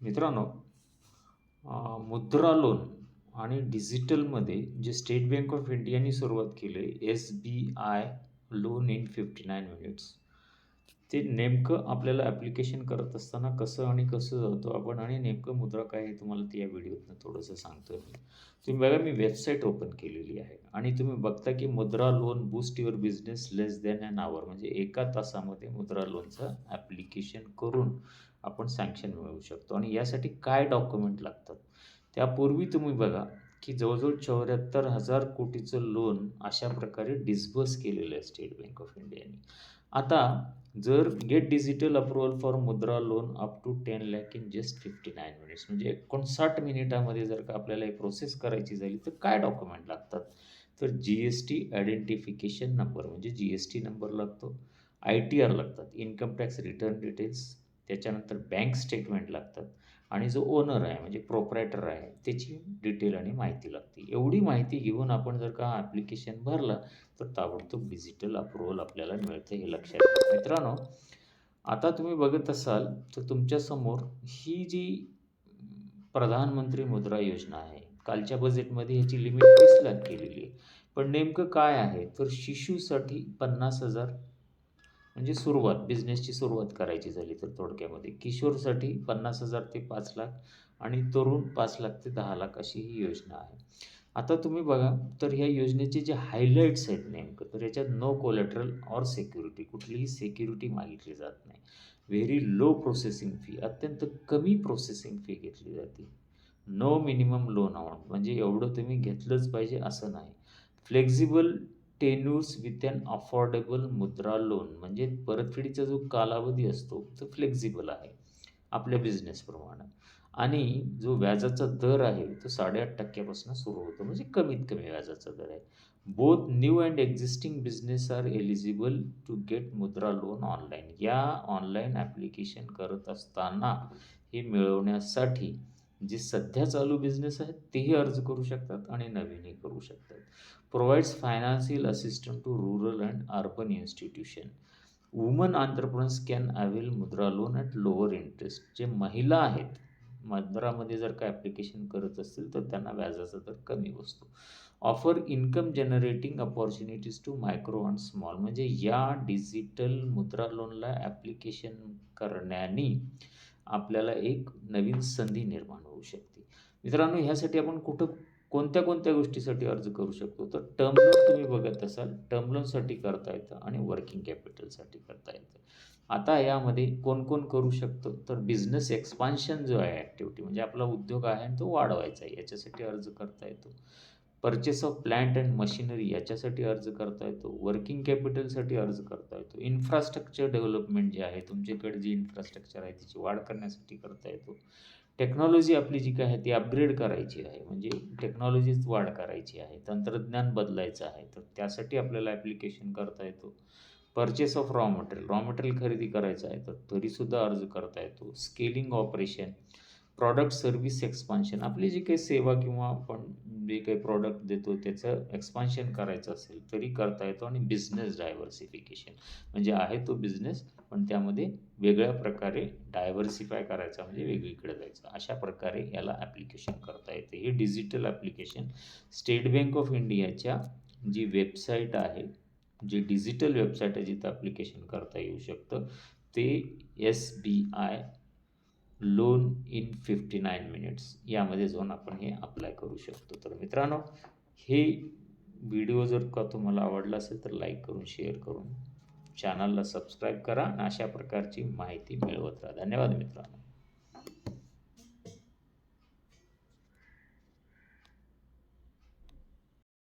मित्रांनो मुद्रा लोन आणि डिजिटलमध्ये जे स्टेट बँक ऑफ इंडियाने सुरुवात केली आहे S B I loan in fifty nine minutes ते नेमकं आपल्याला ॲप्लिकेशन करत असताना कसं आणि कसं जातो आपण आणि नेमकं मुद्रा काय हे तुम्हाला ते या व्हिडिओतनं थोडंसं सांगतो मी. तुम्ही बघा मी वेबसाईट ओपन केलेली आहे आणि तुम्ही बघता की Mudra loan boost your business less than an hour म्हणजे एका तासामध्ये मुद्रा लोनचं ॲप्लिकेशन करून आपण सँक्शन मिळवू शकतो. आणि यासाठी काय डॉक्युमेंट लागतात? त्यापूर्वी तुम्ही बघा की जवळजवळ चौऱ्याहत्तर हजार कोटीचं लोन अशा प्रकारे डिस्बर्स केलेलं आहे स्टेट बँक ऑफ इंडियाने आता जर get digital approval for Mudra loan up to ten lakh in just fifty nine minutes म्हणजे एकोणसाठ मिनिटामध्ये जर का आपल्याला हे प्रोसेस करायची झाली तर काय डॉक्युमेंट लागतात? तर G S T identification number म्हणजे जी एस टी नंबर लागतो. आय टी आर लागतात. इन्कम टॅक्स रिटर्न डिटेल्स त्याच्यानंतर बँक स्टेटमेंट लागतात आणि जो ओनर आहे म्हणजे प्रोपरायटर आहे त्याची डिटेल आणि माहिती लागते. एवढी माहिती घेऊन आपण जर का ॲप्लिकेशन भरलं तर ताबडतोब डिजिटल अप्रुव्हल आपल्याला मिळतं हे लक्षात मित्रांनो आता तुम्ही बघत असाल तर तुमच्यासमोर ही जी प्रधानमंत्री मुद्रा योजना आहे कालच्या बजेटमध्ये ह्याची लिमिट वीस लाख केलेली आहे. पण नेमकं काय आहे? तर शिशूसाठी पन्नास हजार म्हणजे सुरुवात बिझनेसची सुरुवात करायची झाली तर थोडक्यामध्ये. किशोरसाठी पन्नास हजार ते पाच लाख आणि तरुण पाच लाख ते दहा लाख अशी ही योजना आहे. आता तुम्ही बघा तर ह्या योजनेचे जे हायलाईट्स आहेत नेमकं तर याच्यात नो कोलॅटरल ऑर सिक्युरिटी कुठलीही सिक्युरिटी मागितली जात नाही. व्हेरी लो प्रोसेसिंग फी अत्यंत कमी प्रोसेसिंग फी घेतली जाते. नो मिनिमम लोन अमाऊंट म्हणजे एवढं तुम्ही घेतलंच पाहिजे असं नाही. Flexible tenures with an affordable Mudra loan म्हणजे परतफेडीचा जो कालावधी असतो तो फ्लेक्झिबल आहे आपल्या बिझनेसप्रमाणे आणि जो व्याजाचा दर आहे तो साडेआठ टक्क्यापासून सुरू होतो म्हणजे कमीत कमी व्याजाचा दर आहे. Both new and existing business are eligible to get Mudra loan online या ऑनलाईन ॲप्लिकेशन करत असताना हे मिळवण्यासाठी जे सध्या चालू बिझनेस आहेत तेही अर्ज करू शकतात आणि नवीनही करू शकतात. Provides financial assistant to rural and urban institution women entrepreneurs can avail Mudra loan at lower interest जे महिला आहेत मुद्रामध्ये जर का ॲप्लिकेशन करत असतील तर त्यांना व्याजाचा दर कमी बसतो. Offer income generating opportunities to micro and small म्हणजे या डिजिटल मुद्रा लोनला ॲप्लिकेशन करण्याने आपल्याला एक नवीन संधी निर्माण होऊ शकते. मित्रांनो ह्यासाठी आपण कुठं कोणत्या कोणत्या गोष्टीसाठी अर्ज करू शकतो? तर टर्म लोन तुम्ही बघत असाल टर्म लोनसाठी करता येतं आणि वर्किंग कॅपिटलसाठी करता येतं. आता यामध्ये कोण कोण करू शकतो? तर बिझनेस एक्सपान्शन जो आहे ॲक्टिव्हिटी म्हणजे आपला उद्योग आहे आणि तो वाढवायचा आहे. याच्यासाठी अर्ज करता येतो. Purchase of plant and machinery याच्यासाठी अर्ज करता येतो. वर्किंग कॅपिटलसाठी अर्ज करता येतो. इन्फ्रास्ट्रक्चर डेव्हलपमेंट जे आहे तुमच्याकडे जी इन्फ्रास्ट्रक्चर आहे तिची वाढ करण्यासाठी करता येतो. टेक्नॉलॉजी आपली जी काय आहे ती अपग्रेड करायची आहे. म्हणजे टेक्नॉलॉजीच वाढ करायची आहे. तंत्रज्ञान बदलायचं आहे. तर त्यासाठी आपल्याला ॲप्लिकेशन करता येतो. Purchase of raw material raw material खरेदी करायचं आहे तर तरीसुद्धा अर्ज करता येतो. Scaling operation product service expansion आपली जी काही सेवा किंवा आपण जे काही प्रॉडक्ट देतो त्याचं एक्सपान्शन करायचं असेल तरी करता येतो आणि बिझनेस डायव्हर्सिफिकेशन म्हणजे आहे तो बिझनेस पण त्यामध्ये वेगळ्या प्रकारे डायव्हर्सिफाय करायचा म्हणजे वेगळीकडे जायचं. अशा प्रकारे याला ॲप्लिकेशन करता येते. हे digital application state bank of इंडियाच्या जी वेबसाईट आहे जी डिजिटल वेबसाईट आहे जिथं ॲप्लिकेशन करता येऊ शकतं ते S B I loan in fifty nine minutes. यामध्ये जाऊन आपण हे अप्लाय करू शकतो. तर मित्रांनो हे व्हिडिओ जर का तुम्हाला आवडला असेल तर लाईक करून शेअर करून चॅनलला सबस्क्राईब करा आणि अशा प्रकारची माहिती मिळवत राहा. धन्यवाद मित्रांनो.